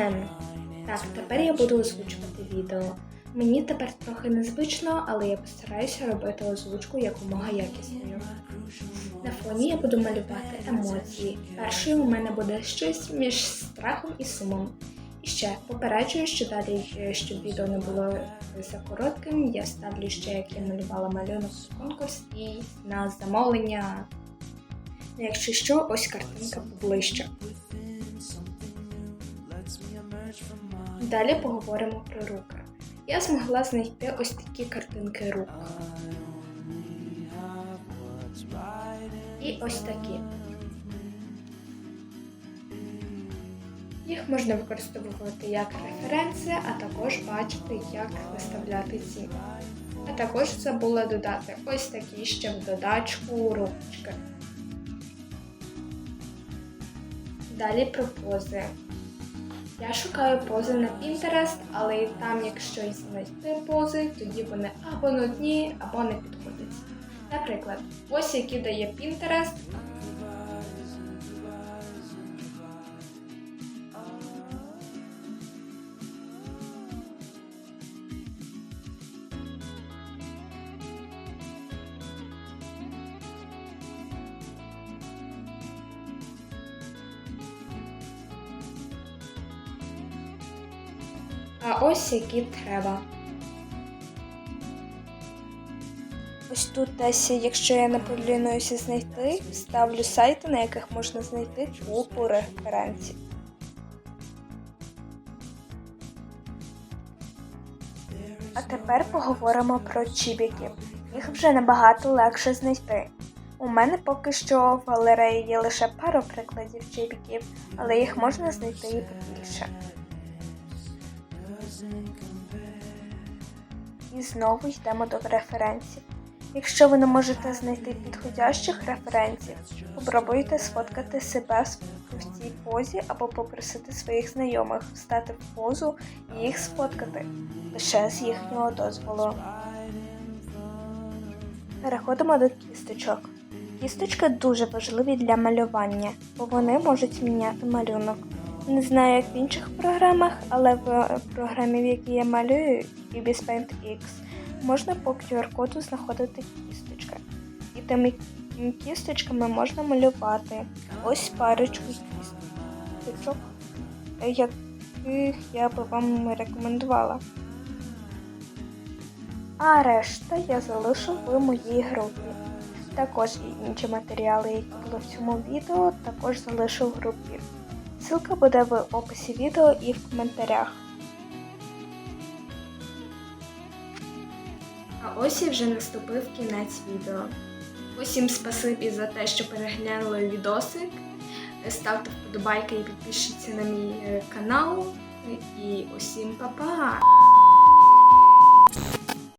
Ем. Так, тепер я буду озвучувати відео. Мені тепер трохи незвично, але я постараюся робити озвучку якомога якісною. На фоні я буду малювати емоції. Першою у мене буде щось між страхом і сумом. І ще попереджую, що далі, е, щоб відео не було за коротким, я ставлю ще, як я малювала малюнок конкурс і на замовлення. Якщо що, ось картинка поближче. Далі поговоримо про руки. Я змогла знайти ось такі картинки рук. І ось такі. Їх можна використовувати як референси, а також бачити, як виставляти ціни. А також забула додати ось такі ще в додачку ручки. Далі про пози. Я шукаю пози на Pinterest, але і там, якщо й знайти пози, тоді вони або нудні, або не підходять. Наприклад, ось які дає Pinterest. А ось які треба. Ось тут десь, якщо я не полінуюся знайти, ставлю сайти, на яких можна знайти купу референсів. А тепер поговоримо про чібіки. Їх вже набагато легше знайти. У мене поки що в галереї є лише пару прикладів чібіків, але їх можна знайти і побільше. І знову йдемо до референсів. Якщо ви не можете знайти підходящих референсів, попробуйте сфоткати себе в цій позі або попросити своїх знайомих встати в позу і їх сфоткати лише з їхнього дозволу. Переходимо до кісточок. Кісточки дуже важливі для малювання, бо вони можуть зміняти малюнок. Не знаю, як в інших програмах, але в програмі, в якій я малюю, Ibis Paint X, можна по QR-коду знаходити кісточки. І тими кісточками можна малювати ось парочку кісточок, яких я би вам рекомендувала. А решта я залишу в моїй групі. Також і інші матеріали, які були в цьому відео, також залишу в групі. Ссылка буде в описі відео і в коментарях. А ось і вже наступив кінець відео. Усім спасибі за те, що переглянули відосик. Ставте вподобайки і підпишіться на мій е, канал. І усім па-па!